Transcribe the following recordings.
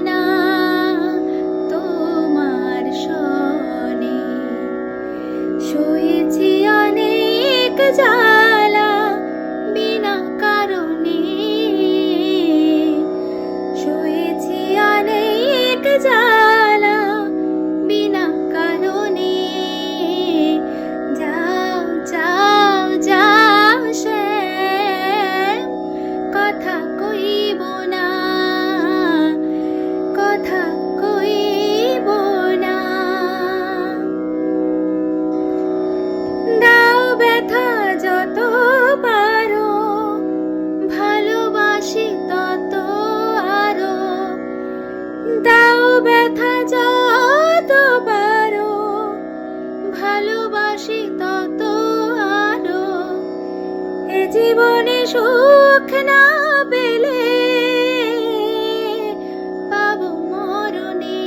না। তোমার অনেক যা যত পারো, ভালোবাসি তত আরও এ জীবনে সুখ না পেলে পাবো মরণে।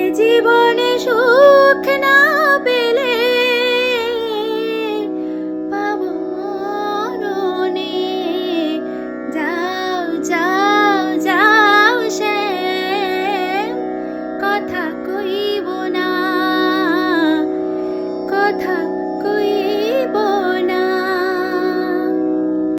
এ জীবনে সুখ না পেলে